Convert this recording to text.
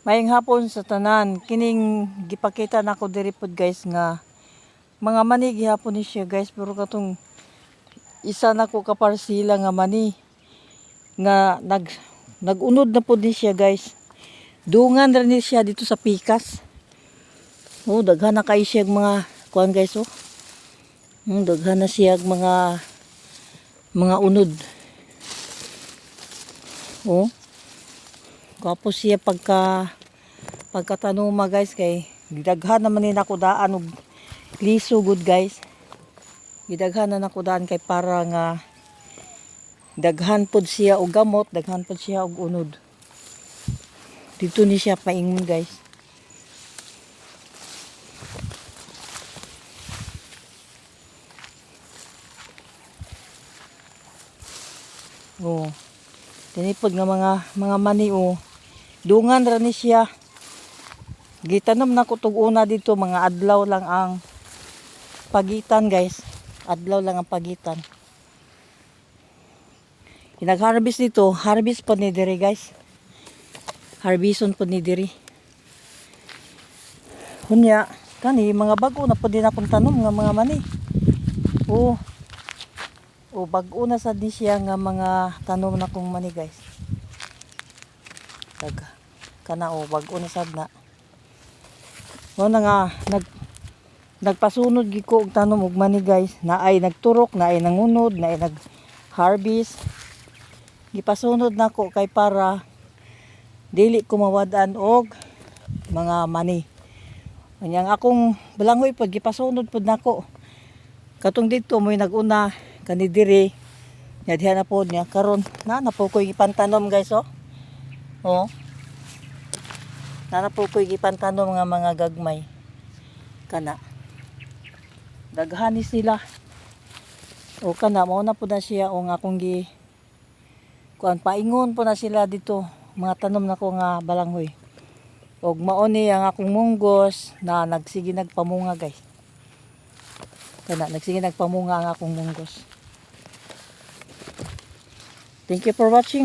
Maying hapon sa tanan, kining gipakita nako diri pod guys nga mga mani gihapon ni siya guys pero katong isa nako kaparsila nga mani nga nag nagunod na pod ni siya guys. Dungan ra ni siya dito sa pikas. Oh, daghan na kay siya mga kuan guys oh. Hmm, daghan na siya mga mga unod. Oh. Kapos siya pagka pagkatanuma guys kay gidaghan naman ni nako daan og liso good guys. Gidaghan na nako daan kay para nga daghan pod siya og gamot, daghan pod siya og unod. Dito ni siya paingon guys. Oh. Tinipod nga mga mga mani oh. Dungan ra ni siya. Gitanom na ko tug una dito mga adlaw lang ang pagitan guys. Adlaw lang ang pagitan. Kinag-harvest dito, harvest po ni diri guys. Harbison po ni diri. Kunya, kani mga bago na po din akong tanom nga mga mani. Oh. O bag-o na sad ni siya nga mga tanom na kong mani guys. Tag kana o bag-o na sad na. Mo na nga nag nagpasunod gi ko og tanom og mani guys. Na ay nagturok, na ay nangunod, na ay nag harvest. Gipasunod na ko kay para dili ko mawadan og mga mani. Anyang akong balanghoy pag gipasunod pud nako. Katong dito mo'y naguna kani diri nya diha na pod niya karon na na po koy gipantanom guys oh oh. Na na po koy gipantanom nga mga gagmay. Kana. Daghanis sila. O kana mao na po na siya o nga akong gi kuan paingon po na sila dito. Mga tanom na ko nga balanghoy. Og mao ni ang akong munggos na nagsige nagpamunga guys. Kana nagsige nagpamunga ang akong munggos. Thank you for watching.